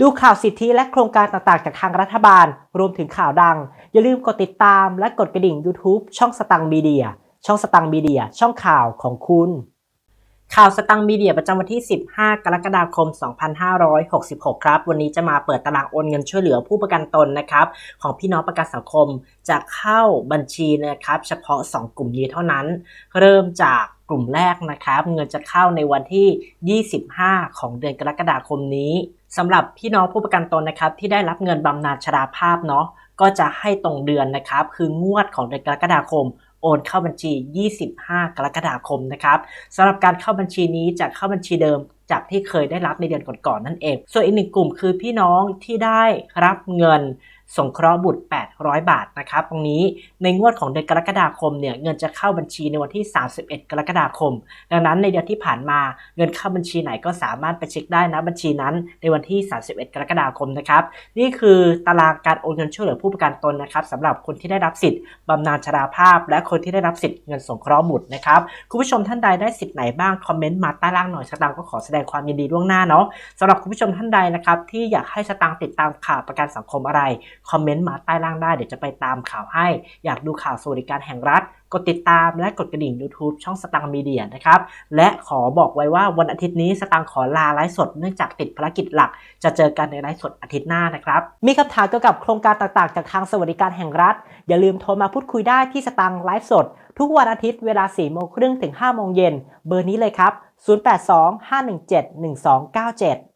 ดูข่าวสิทธิและโครงการต่างๆ จากทางรัฐบาล รวมถึงข่าวดัง อย่าลืมกดติดตามและกดกระดิ่ง YouTube ช่องสตังมีเดีย ช่องสตังมีเดีย ช่องข่าวของคุณ ข่าวสตังมีเดียประจำวันที่ 15 กรกฎาคม 2566 ครับ วันนี้จะมาเปิดตารางโอนเงินช่วยเหลือผู้ประกันตนนะครับ ของพี่น้องประกันสังคมจะเข้าบัญชีนะครับ เฉพาะ 2 กลุ่มนี้เท่านั้น เริ่มจาก กลุ่มแรกนะครับเงินจะเข้าในวันที่ 25 ของเดือนกรกฎาคมนี้สำหรับพี่น้องผู้ประกันตนนะครับที่ได้รับเงินบำนาญชราภาพเนาะก็จะให้ตรงเดือนนะครับคืองวดของเดือนกรกฎาคมโอนเข้าบัญชี 25 กรกฎาคมนะครับสำหรับการเข้าบัญชีนี้จะเข้าบัญชีเดิมจากที่เคยได้รับในเดือนก่อนๆนั่นเอง ส่วนอีกหนึ่งกลุ่มคือพี่น้องที่ได้รับเงิน สงเคราะห์บุตร 800 บาทนะครับตรงนี้ในงวดของเดือนกรกฎาคมเนี่ยเงินจะเข้าบัญชีในวันที่ 31 กรกฎาคม ดังนั้นในเดือนที่ผ่านมาเงินเข้าบัญชีไหนก็สามารถไปเช็คได้นะบัญชีนั้นในวันที่ 31 กรกฎาคมนะครับนี่คือตารางการโอนเงินช่วยเหลือผู้ประกันตนนะครับสำหรับคนที่ได้รับสิทธิ์บำนาญชราภาพ และคนที่ได้รับสิทธิ์เงินสงเคราะห์บุตรนะครับคุณผู้ชมท่านใดได้สิทธิ์ไหนบ้างคอมเมนต์มาใต้ล่างหน่อยสตางค์ก็ขอแสดงความยินดีล่วงหน้าเนาะสำหรับคุณผู้ชมท่านใดนะครับที่อยากให้สตางค์ติดตามข่าวประกันสังคมอะไร คอมเมนต์มาใต้ล่างได้เดี๋ยวจะไปตามข่าวให้ อยากดูข่าวสวัสดิการแห่งรัฐ กดติดตามและกดกระดิ่ง YouTube ช่องสตังค์มีเดียนะครับ และขอบอกไว้ว่าวันอาทิตย์นี้สตังค์ขอลาไลฟ์สดเนื่องจากติดภารกิจหลัก จะเจอกันในไลฟ์สดอาทิตย์หน้านะครับ มีคำถามเกี่ยวกับโครงการต่างๆ จากทางสวัสดิการแห่งรัฐ อย่าลืมโทรมาพูดคุยได้ที่สตังค์ไลฟ์สด ทุกวันอาทิตย์เวลา4โมงครึ่งถึง5โมงเย็นเบอร์นี้เลยครับ 0825171297